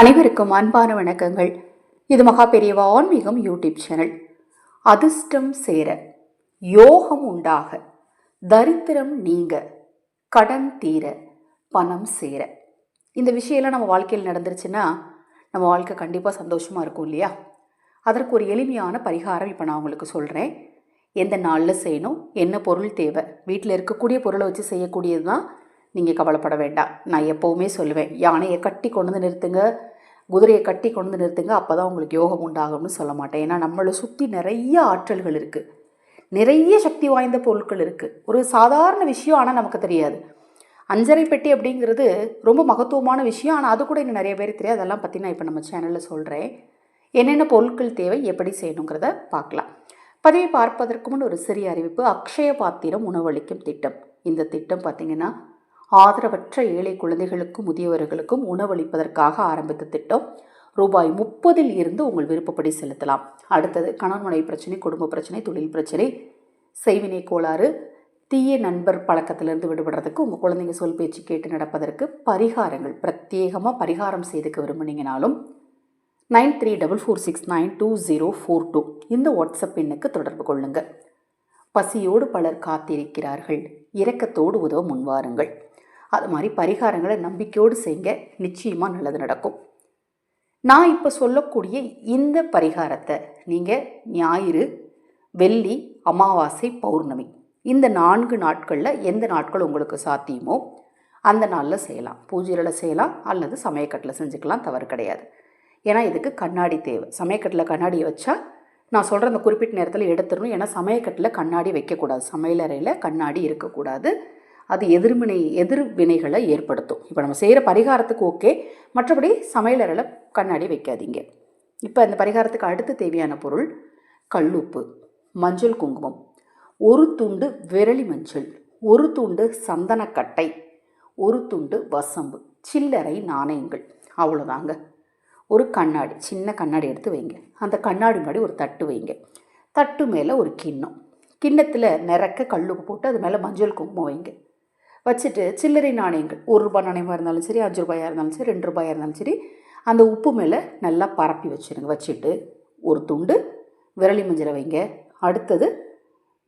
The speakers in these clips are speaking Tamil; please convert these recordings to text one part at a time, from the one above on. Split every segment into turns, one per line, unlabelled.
அனைவருக்கும் அன்பான வணக்கங்கள். இது மகா பெரியவா ஆன்மீகம் யூடியூப் சேனல். அதிர்ஷ்டம் சேர யோகம் உண்டாக தரித்திரம் நீங்க கடன் தீர பணம் சேர. இந்த விஷயம்லாம் நம்ம வாழ்க்கையில் நடந்துருச்சுன்னா நம்ம வாழ்க்கை கண்டிப்பாக சந்தோஷமாக இருக்கும் இல்லையா? அதற்கு ஒரு எளிமையான பரிகாரம் இப்போ நான் உங்களுக்கு சொல்கிறேன் எந்த நாளில் செய்யணும் என்ன பொருள் தேவை வீட்டில் இருக்கக்கூடிய பொருளை வச்சு செய்யக்கூடியது தான் நீங்கள் கவலைப்பட வேண்டாம். நான் எப்போவுமே சொல்லுவேன் யானையை கட்டி கொண்டு வந்து நிறுத்துங்க. குதிரையை கட்டி கொண்டு வந்து நிறுத்துங்க. அப்போ தான் உங்களுக்கு யோகம் உண்டாகும்னு சொல்ல மாட்டேன். ஏன்னா நம்மளை சுற்றி நிறைய ஆற்றல்கள் இருக்குது நிறைய சக்தி வாய்ந்த பொருட்கள் இருக்குது ஒரு சாதாரண விஷயம் ஆனால் நமக்கு தெரியாது. அஞ்சரை பெட்டி அப்படிங்கிறது ரொம்ப மகத்துவமான விஷயம். ஆனால் அது கூட இன்னும் நிறைய பேர் தெரியாது. அதெல்லாம் பற்றி நான் இப்போ நம்ம சேனலில் சொல்கிறேன் என்னென்ன பொருட்கள் தேவை எப்படி செய்யணுங்கிறத பார்க்கலாம். பதவி பார்ப்பதற்கு முன் ஒரு சிறிய அறிவிப்பு. அக்ஷய பாத்திரம் உணவளிக்கும் திட்டம். இந்த திட்டம் பார்த்திங்கன்னா ஆதரவற்ற ஏழை குழந்தைகளுக்கும் முதியவர்களுக்கும் உணவளிப்பதற்காக ஆரம்பித்த திட்டம் ரூபாய் முப்பதில் இருந்து உங்கள் விருப்பப்படி செலுத்தலாம். அடுத்தது கணவன் மனைவி பிரச்சனை குடும்ப பிரச்சனை தொழில் பிரச்சனை செய்வினை கோளாறு தீய நண்பர் பழக்கத்திலிருந்து விடுபடுறதுக்கு உங்கள் குழந்தைங்க சொல் பேச்சு கேட்டு நடப்பதற்கு பரிகாரங்கள் பிரத்யேகமாக பரிகாரம் செய்துக்க விரும்புனீங்கனாலும் nine three double four six nine two zero four two இந்த வாட்ஸ்அப் எண்ணுக்கு தொடர்பு கொள்ளுங்கள் பசியோடு பலர் காத்திருக்கிறார்கள். இரக்கத்தோடு உதவ முன்வாருங்கள் அது மாதிரி பரிகாரங்களை நம்பிக்கையோடு செய்யுங்க நிச்சயமாக நல்லது நடக்கும். நான் இப்போ சொல்லக்கூடிய இந்த பரிகாரத்தை நீங்கள் ஞாயிறு வெள்ளி அமாவாசை பௌர்ணமி இந்த நான்கு நாட்களில் எந்த நாட்கள் உங்களுக்கு சாத்தியமோ அந்த நாளில் செய்யலாம். பூஜையில் செய்யலாம். அல்லது சமயக்கட்டில் செஞ்சுக்கலாம். தவறு கிடையாது. ஏன்னா இதுக்கு கண்ணாடி தேவை. சமயக்கட்டில் கண்ணாடியை வச்சா நான் சொல்கிற அந்த குறிப்பிட்ட நேரத்தில் எடுத்துடணும். ஏன்னா சமயக்கட்டில் கண்ணாடி வைக்கக்கூடாது. சமையலறையில் கண்ணாடி இருக்கக்கூடாது. அது எதிர்வினை எதிர்வினைகளை ஏற்படுத்தும். இப்போ நம்ம செய்கிற பரிகாரத்துக்கு ஓகே. மற்றபடி சமையலறையில் கண்ணாடி வைக்காதீங்க. இப்போ அந்த பரிகாரத்துக்கு அடுத்து தேவையான பொருள் கல்லுப்பு மஞ்சள் குங்குமம் ஒரு துண்டு விரலி மஞ்சள் ஒரு துண்டு சந்தனக்கட்டை ஒரு துண்டு வசம்பு சில்லறை நாணயங்கள். அவ்வளோதாங்க ஒரு கண்ணாடி சின்ன கண்ணாடி எடுத்து வைங்க. அந்த கண்ணாடி முன்னாடி ஒரு தட்டு வைங்க. தட்டு மேலே ஒரு கிண்ணம். கிண்ணத்தில் நிறக்க கல்லுக்கு போட்டு அது மேலே மஞ்சள் குங்குமம் வைங்க. வச்சுட்டு சில்லறை நாணயங்கள் ஒரு ரூபாய் நாணயமாக இருந்தாலும் சரி அஞ்சு ரூபாயாக இருந்தாலும் சரி ரெண்டு ரூபாயாக இருந்தாலும் சரி அந்த உப்பு மேலே நல்லா பரப்பி வச்சுருங்க. வச்சுட்டு ஒரு துண்டு விரலி மஞ்சளை வைங்க. அடுத்தது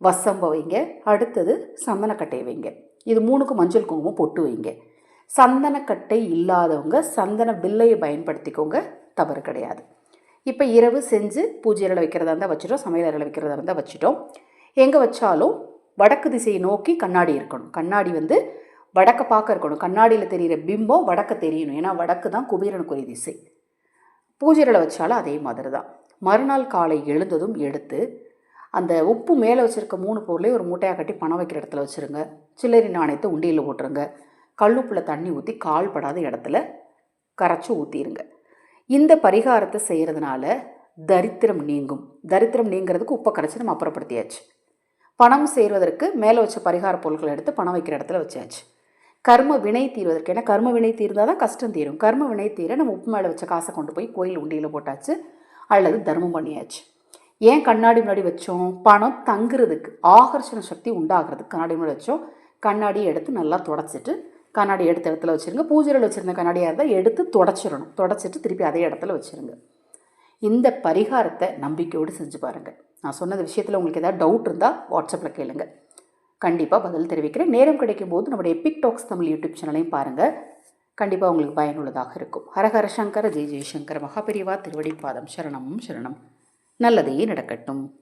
வசம்பை வைங்க. அடுத்தது சந்தனக்கட்டையை வைங்க. இது மூணுக்கும் மஞ்சள் குங்குமம் பொட்டு வைங்க. சந்தனக்கட்டை இல்லாதவங்க சந்தன பில்லையை பயன்படுத்திக்கோங்க தவறு கிடையாது. இப்போ இரவு செஞ்சு பூஜை அறையில் வைக்கிறதா இருந்தால் வச்சுட்டோம் சமையல் அறையில் வைக்கிறதா இருந்தால் வச்சுட்டோம். எங்கே வச்சாலும் வடக்கு திசையை நோக்கி கண்ணாடி இருக்கணும். கண்ணாடி வந்து வடக்க பார்க்க இருக்கணும். கண்ணாடியில் தெரிகிற பிம்பம் வடக்க தெரியணும். ஏன்னா வடக்கு தான் குபீரனுக்குரிய திசை. பூஜையில் வச்சாலும் அதே மாதிரி தான் மறுநாள் காலை எழுந்ததும் எடுத்து அந்த உப்பு மேலே வச்சுருக்க மூணு பொருளையும் ஒரு மூட்டையாக கட்டி பணம் வைக்கிற இடத்துல வச்சுருங்க. சில்லறை நாணயத்தை உண்டியில் போட்டுருங்க. கல்லுப்பில் தண்ணி ஊற்றி கால் படாத இடத்துல கரைச்சி ஊற்றிடுங்க இந்த பரிகாரத்தை செய்கிறதுனால தரித்திரம் நீங்கும். தரித்திரம் நீங்கிறதுக்கு உப்பை கரைச்சி நம்ம அப்புறப்படுத்தியாச்சு. பணம் சேர்வதற்கு மேலே வச்ச பரிகார பொருட்களை எடுத்து பணம் வைக்கிற இடத்துல வச்சாச்சு. கர்ம வினை தீர்வதற்கு ஏன்னா கர்ம வினை தீர்ந்தால் தான் கஷ்டம் தீரும். கர்ம வினை தீர நம்ம உப்பு மேலே வச்ச காசை கொண்டு போய் கோயில் உண்டியில் போட்டாச்சு அல்லது தர்மம் பண்ணியாச்சு. ஏன் கண்ணாடி முன்னாடி வச்சோம்? பணம் தங்குறதுக்கு ஆகர்ஷண சக்தி உண்டாகிறதுக்கு கண்ணாடி முன்னாடி வச்சோம். கண்ணாடியை எடுத்து நல்லா தொடச்சிட்டு கண்ணாடி எடுத்த இடத்துல வச்சுருங்க. பூஜையில் வச்சுருந்த கண்ணாடியாக இருந்தால் எடுத்து தொடச்சிடணும். தொடச்சிட்டு திருப்பி அதே இடத்துல வச்சுருங்க. இந்த பரிகாரத்தை நம்பிக்கையோடு செஞ்சு பாருங்கள் நான் சொன்னது விஷயத்தில் உங்களுக்கு ஏதாவது டவுட் இருந்தால் வாட்ஸ்அப்பில் கேளுங்க. கண்டிப்பாக பதில் தெரிவிக்கிறேன். நேரம் கிடைக்கும் போது நம்முடைய எபிக் டாக்ஸ் தமிழ் யூடியூப் சேனலையும் பாருங்கள் கண்டிப்பாக உங்களுக்கு பயனுள்ளதாக இருக்கும். ஹரஹர சங்கர ஜெய் ஜெய்சங்கர் மகாபிரிவா திருவடி பாதம் சரணம் சரணம். நல்லதே நடக்கட்டும்.